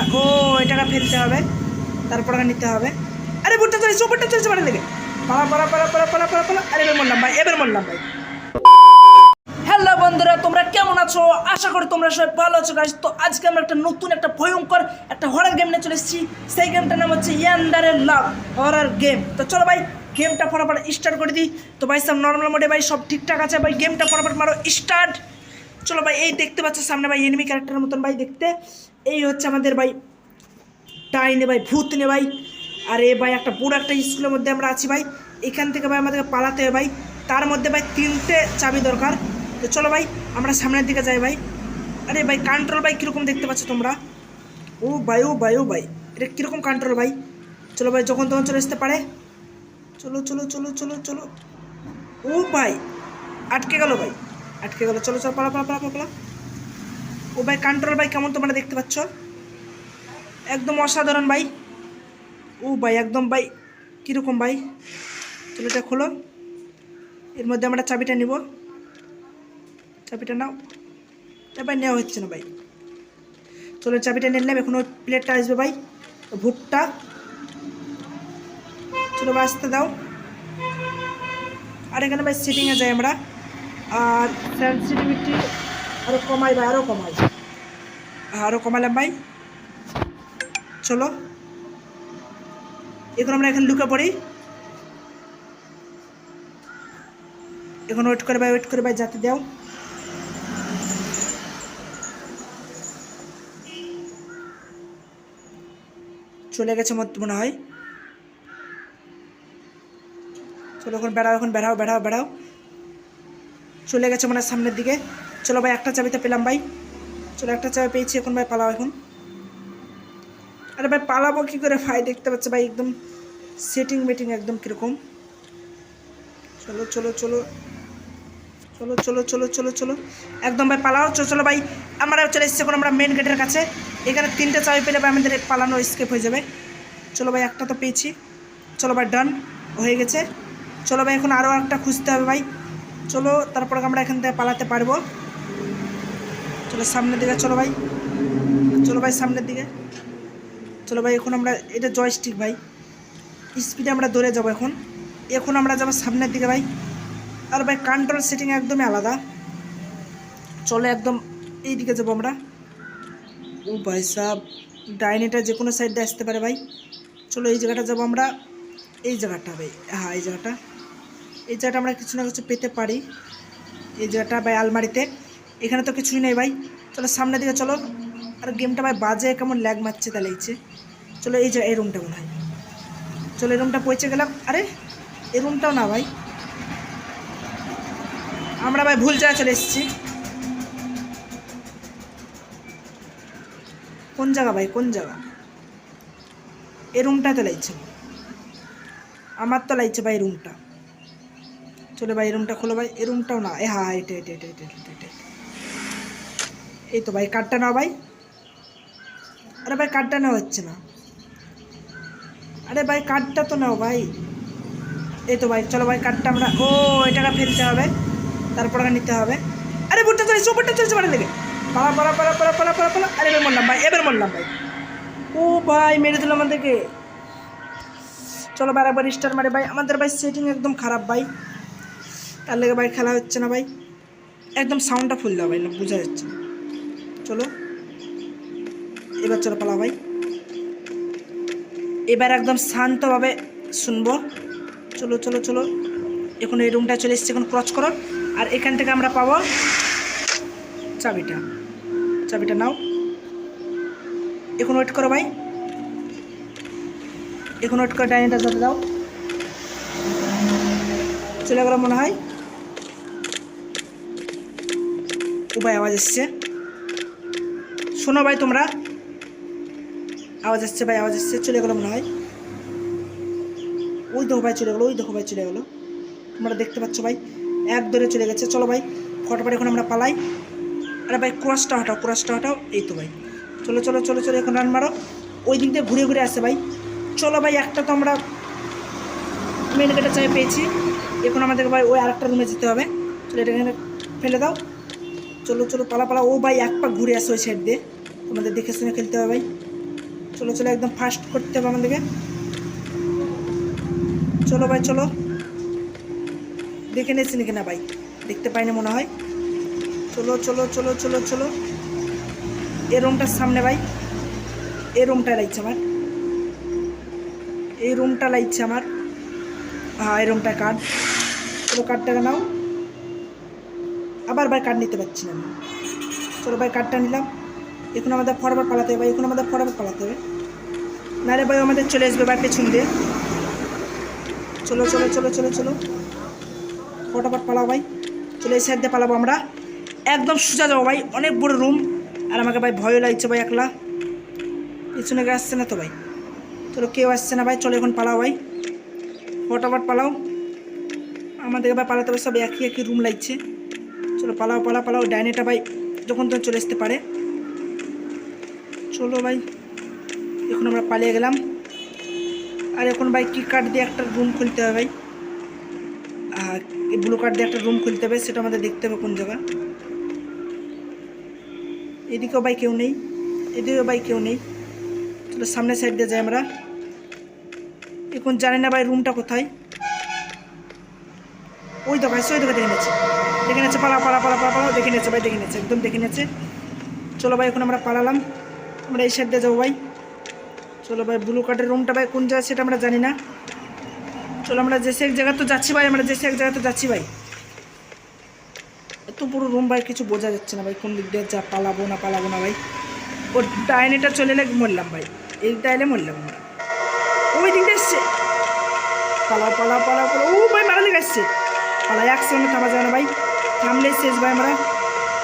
আমরা ও, এটাকে ফেলতে হবে। তারপর নিতে হবে। আরে, বুটটা চলেছে উপরটা চলেছে মানে লেগে পালা পালা পালা পালা পালা পালা পালা। আরে, এবার মরলাম ভাই, এবার মরলাম ভাই। হ্যালো বন্ধুরা, তোমরা কেমন আছো? আশা করি তোমরা সবাই ভালো আছো গাইস তো আজকে আমরা একটা নতুন একটা ভয়ঙ্কর একটা হরার গেম নিয়ে চলে এসেছি। সেই গেমটার নাম হচ্ছে ইয়ান্ডারের লাভ হরার গেম তো চলো ভাই গেমটা ফটাফট স্টার্ট করে দিই। তো ভাই সব নর্মাল মোডে ভাই, সব ঠিকঠাক আছে। ভাই গেমটা ফটাফট মারো স্টার্ট চলো ভাই, এই দেখতে পাচ্ছ সামনে ভাই এনিমি ক্যারেক্টারের মতন ভাই দেখতে। এই হচ্ছে আমাদের ভাই ডাইনে ভাই, ভূত নে ভাই। আর এ ভাই, একটা পুরো একটা স্কুলের মধ্যে আমরা আছি ভাই। এখান থেকে ভাই আমাদেরকে পালাতে হবে ভাই। তার মধ্যে ভাই তিনটে চাবি দরকার। তো চলো ভাই, আমরা সামনের দিকে যাই ভাই। আরে ভাই কন্ট্রোল ভাই কীরকম দেখতে পাচ্ছ তোমরা? ও ভাই ও ভাই ও ভাই, এটা কীরকম কন্ট্রোল ভাই? চলো ভাই, যখন তখন চলে আসতে পারে। চলো চলো চলো চলো চলো। ও ভাই, আটকে গেল ভাই। আটকে গেল। চলো চলো পালা পালা পালা পালা, ও ভাই কন্ট্রোল ভাই কেমন তোমরা দেখতে পাচ্ছ? একদম অসাধারণ ভাই। ও ভাই একদম ভাই কীরকম ভাই? চলো এটা খোলো। এর মধ্যে আমরা চাবিটা নিব। চাবিটা নাও। এটা ভাই নেওয়া হচ্ছে না ভাই। চলো চাবিটা নিলাম। এখন ওই প্লেটটা আসবে ভাই। ভুট্টা। চলো আসতে দাও। আর এখানে ভাই সিটিংয়ে যাই আমরা। আর সেন্সিটিভিটি আরও কমাই ভাই আরও কমাই। আরও কমালাম ভাই। চলো। এখন আমরা এখানে লুকে পড়ি। এখন ওয়েট করে ভাই ওয়েট করে ভাই যাতে দাও। চলে গেছে মনে হয়। চলো এখন বেড়াও এখন বেড়াও বেড়াও বেড়াও। চলে গেছে মনে সামনের দিকে। চলো ভাই, একটা চাবিতে পেলাম ভাই। চলো, একটা চাবি পেয়েছি এখন ভাই, পালাও এখন। আরে ভাই, পালাবো কী করে ভাই? দেখতে পাচ্ছে ভাই, একদম সেটিং মিটিং একদম কীরকম। চলো চলো চলো। চলো চলো চলো চলো চলো। একদম ভাই, পালাও। চলো চলো ভাই আমরা চলে এসেছি এখন আমরা মেন গেটের কাছে। এখানে তিনটে চাবি পেলে ভাই, আমাদের পালানো স্কেপ হয়ে যাবে। চলো ভাই, একটা তো পেয়েছি। চলো ভাই ডান হয়ে গেছে। চলো ভাই, এখন আরও একটা খুঁজতে হবে ভাই। চলো, তারপর আমরা এখান থেকে পালাতে পারব। চলো, সামনের দিকে, চলো ভাই। চলো ভাই, সামনের দিকে। চলো ভাই, এখন আমরা, এটা জয়স্টিক ভাই। স্পিডে আমরা দৌড়ে যাব এখন। এখন আমরা যাব সামনের দিকে ভাই। আর ভাই কন্ট্রোল সেটিং একদমই আলাদা। চলো, একদম এই দিকে যাব আমরা। ও ভাই সাহ ডাইনিটা যে কোনো সাইডে আসতে পারে ভাই। চলো, এই জায়গাটা যাব আমরা। এই জায়গাটা ভাই হ্যাঁ এই জায়গাটা। এই জায়গাটা আমরা কিছু না কিছু পেতে পারি। এই জায়গাটা ভাই আলমারিতে। এখানে তো কিছুই নেই ভাই। চলো সামনের দিকে চলো। আর গেমটা ভাই বাজে, কেমন ল্যাগ মারছে তা লাগছে চলো এই যে, এই রুমটা মনে হয়। চলো এই রুমটা পৌঁছে গেলাম। আরে, এই রুমটাও না ভাই। আমরা ভাই ভুল জায়গায় চলে এসেছি। কোন জায়গা ভাই? কোন জায়গা? এই রুমটাতে লাগছে। আমার তো লাগছে ভাই রুমটা চলো ভাই রুমটা খোলো ভাই, এই রুমটাও না। এ হ্যাঁ এটা এটা এটা এটা এটা এটা এই। তো ভাই কার্ডটা নাও ভাই। আরে ভাই কার্ডটা নেওয়া হচ্ছে না। আরে ভাই কার্ডটা তো নাও ভাই। এই তো ভাই, চলো ভাই কার্ডটা আমরা, ও, এটাকে ফেলতে হবে। তারপর নিতে হবে। আরে বুটটা চলেছে উপরটা চলেছে মানে লেগে পালা পালা পালা পালা পালা পালা পালা। আরে, এবার মরলাম ভাই, এবার মরলাম ভাই। ও ভাই, মেরে দিল আমাদেরকে। চলো একবার স্টার মারে ভাই। আমাদের ভাই সেটিং একদম খারাপ ভাই। তার লেগে ভাই খেলা হচ্ছে না ভাই। একদম সাউন্ডটা ফুল দাও ভাই, না বোঝা যাচ্ছে। চলো। এবার চলো পালা ভাই। এবার একদম শান্তভাবে শুনব। চলো চলো চলো। এখন এই রুমটা চলে এসেছে, এখন ক্রচ করো। আর এখান থেকে আমরা পাবো চাবিটা। চাবিটা নাও। এখন ওয়েট করো ভাই। এখন ওয়েট করে ডাইনিটা দাও। চলে গেল মনে হয়। ভাই, আওয়াজ এসছে শোনো ভাই তোমরা। আওয়াজ আসছে ভাই, আওয়াজ আসছে, চলে গেলো মনে হয়। ওই দেখো ভাই, চলে গেলো, ওই দেখো ভাই, চলে গেলো। তোমরা দেখতে পাচ্ছ ভাই, এক দৌড়ে চলে গেছে। চলো ভাই, ফটোফট এখন আমরা পালাই। আরে ভাই ক্রসটা হটাও ক্রসটা হটাও। এই তো ভাই। চলো চলো চলো চলো, এখন রান মারো। ওই দিক দিয়ে ঘুরে ঘুরে আসে ভাই। চলো ভাই, একটা তো আমরা মেন গেটে চাই পেয়েছি। এখন আমাদেরকে ভাই, ওই আরেকটা রুমে যেতে হবে। চলো, এটা এখানে ফেলে দাও। চলো চলো, পালা পালা। ও ভাই, এক পাক ঘুরে আসো ওই সাইড দিয়ে। তোমাদের দেখে শুনে খেলতে হবে ভাই। চলো চলো, একদম ফাস্ট করতে হবে আমাদেরকে। চলো ভাই, চলো। দেখে নিয়েছি নাকি না ভাই? দেখতে পাইনি মনে হয়। চলো চলো চলো চলো চলো। এই রুমটার সামনে ভাই। এই রুমটা লাগছে আমার। এই রুমটা লাগছে আমার। হ্যাঁ এই রুমটা কার্ড চলো কার্ডটা নাও। আবার ভাই কার্ড নিতে পারছি না চলো ভাই কার্ডটা নিলাম। এখন আমাদের ফরওয়ার্ড পালাতে হবে এখন আমাদের ফরওয়ার্ড পালাতে হবে। নারে ভাই আমাদের চলে আসবে ভাই পেছন দিয়ে। চলো চলো চলো চলো চলো। ফটাফট পালাও ভাই। চলে এই সাইড দিয়ে পালাবো আমরা। একদম সোজা যাব ভাই, অনেক বড় রুম আর আমাকে ভাই ভয়ও লাগছে ভাই একলা। পিছনে কেউ আসছে না তো ভাই। চলো, কেউ আসছে না ভাই, চলো এখন পালাও ভাই। ফটাফট পালাও। আমাদেরকে ভাই পালাতে হবে, সব একই একই রুম লাগছে। চলো পালাও পালাও পালাও, ডাইনিটা ভাই যখন তখন চলে আসতে পারে। চলো ভাই, এখন আমরা পালিয়ে গেলাম। আর এখন ভাই কি কার্ড দিয়ে একটা রুম খুলতে হবে ভাই? আর ব্লু কার্ড দিয়ে একটা রুম খুলতে হবে, সেটা আমাদের দেখতে হবে কোন জায়গা এদিকেও ভাই কেউ নেই, এদিকেও ভাই কেউ নেই। চলো সামনের সাইড দিয়ে যাই আমরা। এখন জানি না ভাই রুমটা কোথায়। ওই তো ভাই ওই দেখে নিয়েছে দেখে নিয়েছে পালা পালা পালা পালা পালা দেখে নিয়েছে ভাই, দেখে নিয়েছে একদম দেখে নিয়েছে চলো ভাই, এখন আমরা পালালাম। আমরা এই সাইড দিয়ে যাব ভাই। চলো ভাই ব্লু কার্ডের রুমটা ভাই, কোন জায়গায় সেটা আমরা জানি না। চলো আমরা যে সে এক জায়গা তো যাচ্ছি ভাই, আমরা যে সে এক জায়গা তো যাচ্ছি ভাই। এত পুরো রুম ভাই, কিছু বোঝা যাচ্ছে না ভাই, কোন দিক দিয়ে যা পালাবো না পালাবো না ভাই। ওর ডাইনেটা চলে এলে মরলাম ভাই, এই ডাইলে মরলাম ওই দিকটা এসছে। পালাও পালাও পালাও পালাও, ও ভাই, মারা লেগে এসছে পালাই এক সেকেন্ডে থামা যাবে না ভাই। থামলেই শেষ ভাই আমরা।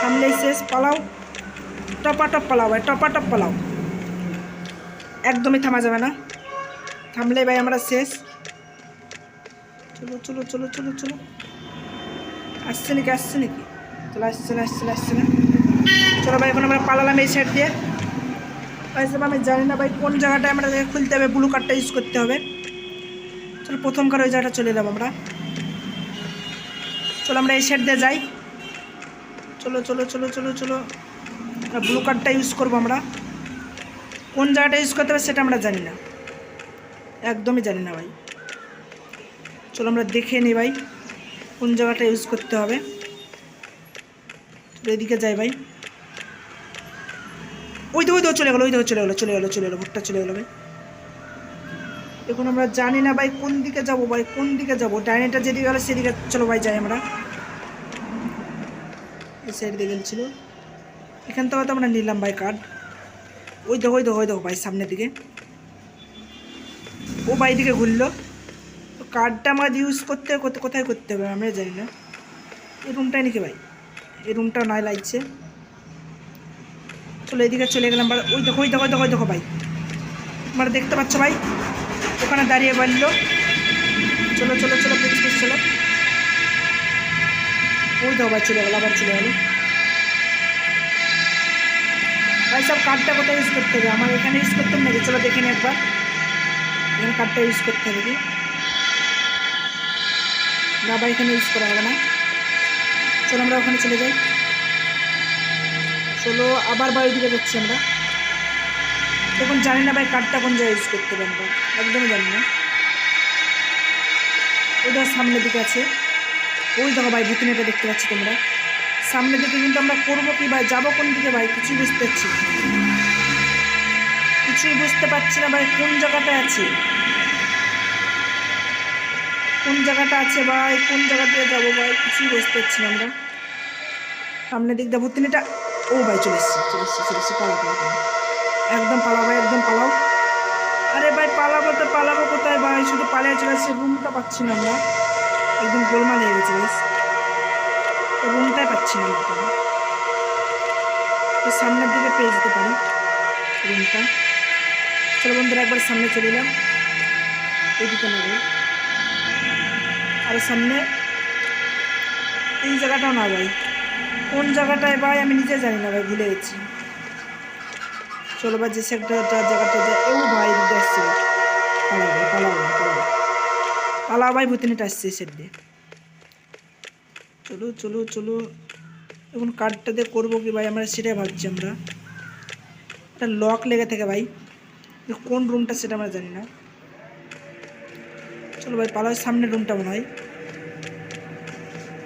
থামলেই শেষ, পালাও। টপা টপ পালাও ভাই টপা টপ পালাও। একদমই থামা যাবে না। থামলেই ভাই আমরা শেষ। চলো চলো চলো চলো চলো। আসছে নাকি আসছে নাকি? চলো, আসছে না আসছে না আসছে না। চলো ভাই, এখন আমরা পালালাম এই সাইড দিয়ে। ভাই আমি জানি না ভাই, কোন জায়গাটায় আমরা খুলতে হবে ব্লু কার্ডটা ইউজ করতে হবে। চলো, প্রথম কার ওই জায়গাটা চলে যাব আমরা। চলো আমরা এই সাইড দিয়ে যাই। চলো চলো চলো চলো চলো। ব্লু কার্ডটা ইউজ করব আমরা। কোন জায়গাটা ইউজ করতে হবে সেটা আমরা জানি না। একদমই জানি না ভাই। চলো আমরা দেখে নিই ভাই কোন জায়গাটা ইউজ করতে হবে। এদিকে যাই ভাই। ওই তো ওই তো চলে গেলো, ওই তো চলে গেলো চলে গেলো চলে গেলো ভুট্টা চলে গেলো ভাই। এখন আমরা জানি না ভাই কোন দিকে যাব ভাই, কোন দিকে যাব? ডাইনেটা যেদিকে গেলো সেদিকে চলো ভাই যাই আমরা। এই সাইড দিয়ে গেছিল এখান থেকে তো আমরা নিলাম ভাই কার্ড ওই দেখো ওই দেখো ওই দেখো ভাই, সামনের দিকে। ও ভাই দিকে ঘুরলো। তো কার্ডটা আমার ইউজ করতে হবে কোথায় করতে হবে আমরা জানি না। এই রুমটাই নাকি ভাই? এই রুমটা নয় লাগছে। চলো এদিকে চলে গেলাম ওই দেখো ওই দেখো ওই দেখো ওই দেখো ভাই। তোমরা দেখতে পাচ্ছ ভাই? ওখানে দাঁড়িয়ে বলল, চলো চলো চলো পিছ পিছ চলো। ওই তো আবার চলে গেল, আবার চলে গেলো। ভাই, সব কার্ডটা কোথায় ইউজ করতে হবে? আমার এখানে ইউজ করতাম নাকি? চলো দেখে নি একবার। এখানে কার্ডটা ইউজ করতে হবে কি? ভাই এখানে ইউজ করা হবে না। চলো, আমরা ওখানে চলে যাই। চলো, আবার বাড়ির দিকে যাচ্ছি আমরা। জানি না ভাই কার্ডটা কোন জায়গায় ইউজ করতে আমরা একদমই জানি না। ওইটা সামনের দিকে আছে। ওই দেখো ভাই ভিতনেটা দেখতে পাচ্ছি তোমরা। সামনের দিকে কিন্তু আমরা করব কি ভাই? যাব কোন দিকে ভাই? কিছুই বুঝতে পারছি কিছুই বুঝতে পারছি না ভাই, কোন জায়গাটা আছে? কোন জায়গাটা আছে ভাই? কোন জায়গা দিয়ে যাব ভাই? কিছুই বুঝতে পারছি না আমরা। সামনের দিক দিয়ে ভর্তিনিটা ও ভাই, চলে এসছি চলে এসছি চলে এসছি। পালা। একদম পালাও ভাই একদম পালাও। আরে ভাই, পালাবো তো, পালাবো কোথায় ভাই? শুধু পালিয়ে চলে আসছে রুমটা পাচ্ছি না আমরা। একদম গোলমাল হয়ে গেছে রুমটাই পাচ্ছি না কোনো। তো সামনের দিকে পেয়ে যেতে পারি রুমটা চলো বন্ধুরা, একবার সামনে চলে এলাম। এদিকে না ভাই। আরে সামনে। এই জায়গাটাও না ভাই। কোন জায়গাটায় ভাই? আমি নিজে জানি না ভাই, ভুলে গেছি। চলো ভাই যে সেক্টরটা জায়গাটা যায় ও ভাই আসছে পালাও ভাই পালাও ভাই পালাও পালাও ভাই ভুতিনিটা আসছে সেট দিয়ে। চলো চলো চলো। এখন কার্ডটা দিয়ে করব কি ভাই? আমরা সেটাই ভাবছি আমরা। একটা লক লেগে থাকে ভাই। কোন রুমটা সেটা আমরা জানি না। চলো ভাই পালার সামনের রুমটা মনে হয়।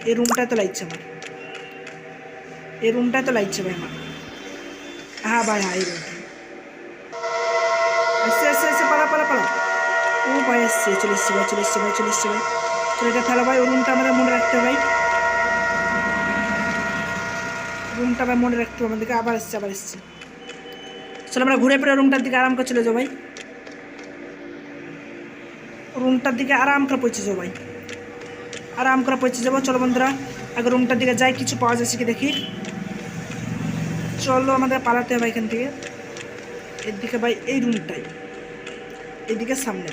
এই রুমটায় তো লাগছে আমার। এই রুমটা তো লাগছে ভাই আমার। হ্যাঁ ভাই হ্যাঁ এই রুমটা ভাই এসছে। চলে এসছে ভাই, চলে এসছে ভাই, চলে এসছে ভাই। চলে এটা ফেলো ভাই, রুমটা আমাদের মনে রাখতে হবে ভাই। রুমটা ভাই মনে রাখতে হবে, আমাদেরকে আবার এসছে আবার এসছে। চলো আমরা ঘুরে ফিরে রুমটার দিকে আরাম করে চলে যাও ভাই। রুমটার দিকে আরাম করে পৌঁছে যাও ভাই। আরাম করে পৌঁছে যাব। চলো বন্ধুরা, আগে রুমটার দিকে যাই, কিছু পাওয়া যাচ্ছে কি দেখি? চলো আমাদের পালাতে হবে এখান থেকে। এর দিকে ভাই, এই রুমটাই। এদিকে সামনে।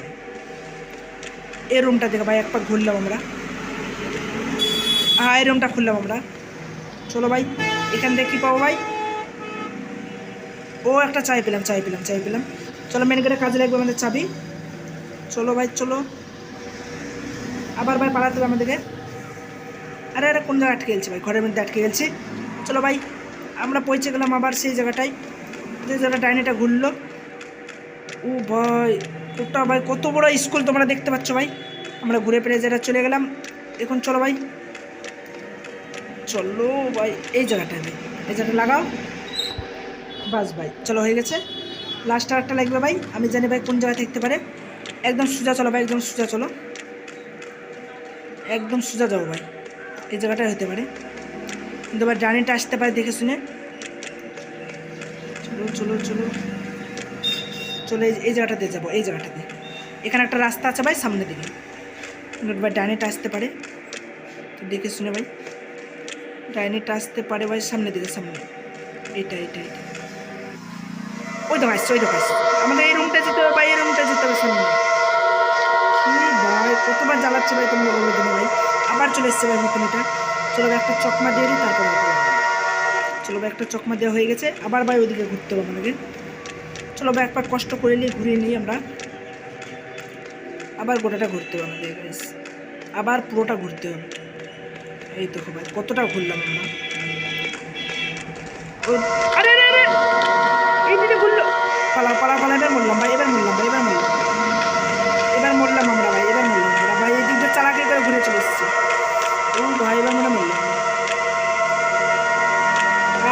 এই রুমটা দিকে ভাই একবার ঘুরলাম আমরা। হ্যাঁ এই রুমটা খুললাম আমরা। চলো ভাই, এখান থেকে কী পাবো ভাই? ও একটা চাই পেলাম চাই পেলাম চাই পেলাম। চলো মেন গেটে কাজে লাগবে আমাদের চাবি। চলো ভাই, চলো। আবার ভাই পালাতে হবে আমাদেরকে। আরে আরে, কোন জায়গায় আটকে গেছি ভাই? ঘরের মধ্যে আটকে গেছি চলো ভাই, আমরা পৌঁছে গেলাম আবার সেই জায়গাটায়। যে জায়গাটা ডাইনিটা ঘুরলো। ও ভাই ওটা ভাই কত বড় স্কুল তোমরা দেখতে পাচ্ছ ভাই? আমরা ঘুরে ফিরে যেটা চলে গেলাম। এখন চলো ভাই। চলো ভাই, এই জায়গাটায় ভাই এই জায়গাটা লাগাও। বাস ভাই, চলো হয়ে গেছে। লাস্ট আর একটা লাগবে ভাই। আমি জানি ভাই কোন জায়গায় থাকতে পারে। একদম সোজা চলো ভাই, একদম সোজা চলো। একদম সোজা যাও ভাই। এই জায়গাটায় হতে পারে। কিন্তু ভাই জার্নিটা আসতে পারে দেখে শুনে। চলো চলো চলো। চলো এই- জায়গাটাতে যাব, এই জায়গাটাতে এখানে একটা রাস্তা আছে ভাই সামনে দিকে। ভাই ডাইনিটা আসতে পারে। তো দেখে শুনে ভাই। ডাইনিটা আসতে পারে ভাই সামনে দিকে, সামনে। এইটা এইটা এইটা। ওই দেখো আসছে ওই দেখো আসছে আমাদের এই রুমটা যেতে হবে ভাই, এই রুমটা যেতে হবে সামনে। ভাই, কতবার জ্বালাচ্ছে ভাই তোমরা বলে দিলে ভাই। আবার চলে এসছে ভাই নতুন এটা। চলো একটা চকমা দিয়ে দিই, তারপরে চলো ভাই, একটা চকমা দেওয়া হয়ে গেছে। আবার ভাই ওইদিকে ঘুরতে হবে আমাদের চলো ভাই একবার কষ্ট করে নিয়ে ঘুরিয়ে নিই আমরা আবার গোটাটা ঘুরতে হবে আমাদের guys। আবার পুরোটা ঘুরতে হবে। এই তো ভাই কতটা ঘুরলাম আমরা? এই এবার মরলাম ভাই, এবার এবার এবার মরলাম ভাই, এবার ভাই, এই চালাকে ঘুরে চলে ভাই, এবার মনে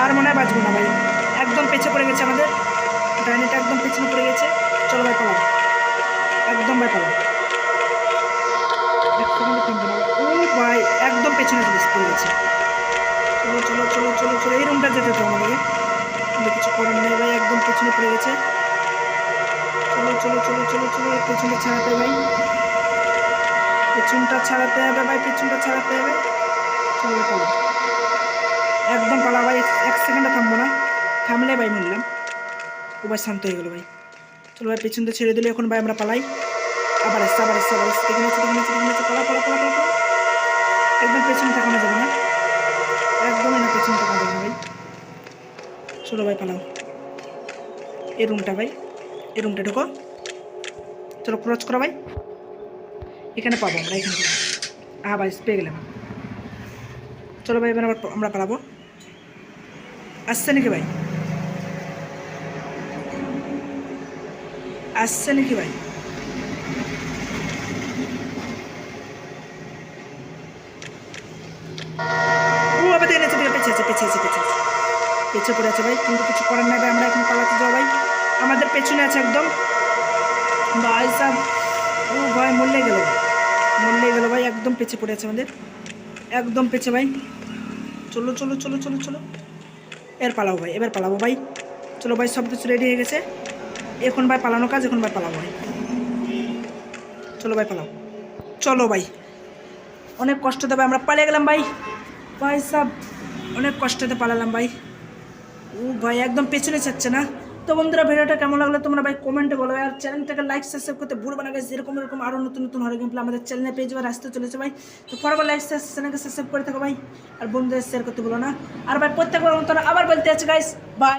আর মনে হয় বাঁচবো না ভাই। একদম পেছে পড়ে গেছে আমাদের। একদম পিছনে পড়ে গেছে। চলো ভাই পালাম একদম ভাই পালাম ভাই। একদম পেছনে পড়ে গেছে। চলো চলো চলো চলো চলো, এই রুমটা যেতে তো আমাদেরকে। কিন্তু কিছু করার নেই ভাই, একদম পেছনে পড়ে গেছে। চলো চলো চলো চলো চলো এর পেছনটা ছাড়াতে ভাই। পেছনটা ছাড়াতে হবে ভাই, পেছনটা ছাড়াতে হবে। চলো একদম পালা ভাই, এক- সেকেন্ডে থামবো না। থামলে ভাই মরলাম ও ভাই, শান্ত হয়ে গেলো ভাই। চলো ভাই, পেছনটা ছেড়ে দিলে, এখন ভাই আমরা পালাই। আবার আসছে আবার আসছে আবার আসছে। দেখে নিচ্ছে দেখে নিচ্ছে দেখে পালা পালা পালা পালা। একদম পেছনে তাকানো যাবে না। একদমই না পেছনে তাকানো যাবে ভাই। চলো ভাই, পালাও। এই রুমটা ভাই, এই রুমটা ঢোকো। চলো ক্রচ করো ভাই। এখানে পাবো আমরা, এখানে হ্যাঁ ভাই, পেয়ে গেলাম। চলো ভাই, এবার আমরা পালাবো। আসছে নাকি ভাই? আসছে নাকি ভাই? ও আবার দেখে নিচ্ছে পেছে আছে পেছে আছে পেছে আছে। পেছে পড়ে আছে ভাই, কিন্তু কিছু করার নাই ভাই, আমরা এখন পালাতে যাও ভাই। আমাদের পেছনে আছে একদম। ভাই সাহ ও ভাই মরলে গেল মরলে গেল ভাই, একদম পেছে পড়ে আছে আমাদের। একদম পেছে ভাই। চলো চলো চলো চলো চলো। এর পালাবো ভাই, এবার পালাবো ভাই। চলো ভাই, সব কিছু রেডি হয়ে গেছে। এখন ভাই পালানো কাজ, এখন ভাই পালাবো। চলো ভাই পালাও। চলো ভাই। অনেক কষ্ট দেবে, আমরা পালিয়ে গেলাম ভাই। ভাই সব, অনেক কষ্টতে পালালাম ভাই। ও ভাই, একদম পেছনে চাচ্ছে না। তো বন্ধুরা, ভিডিওটা কেমন লাগল তোমরা ভাই কমেন্টে বলো। আর চ্যানেলটাকে লাইক সাবস্ক্রাইব করতে ভুলবে না গাইস এরকম এরকম আরও নতুন নতুন হরে গেমপ্লে আমাদের চ্যানেলে পেয়ে যাবে আসতে চলেছে ভাই। তো পরবার লাইক চ্যানেলকে সাবস্ক্রাইব করে থাকো ভাই। আর বন্ধুদের শেয়ার করতে বলো না। আর ভাই, প্রত্যেকবার মতন আবার বলতে আছে গাইস বাই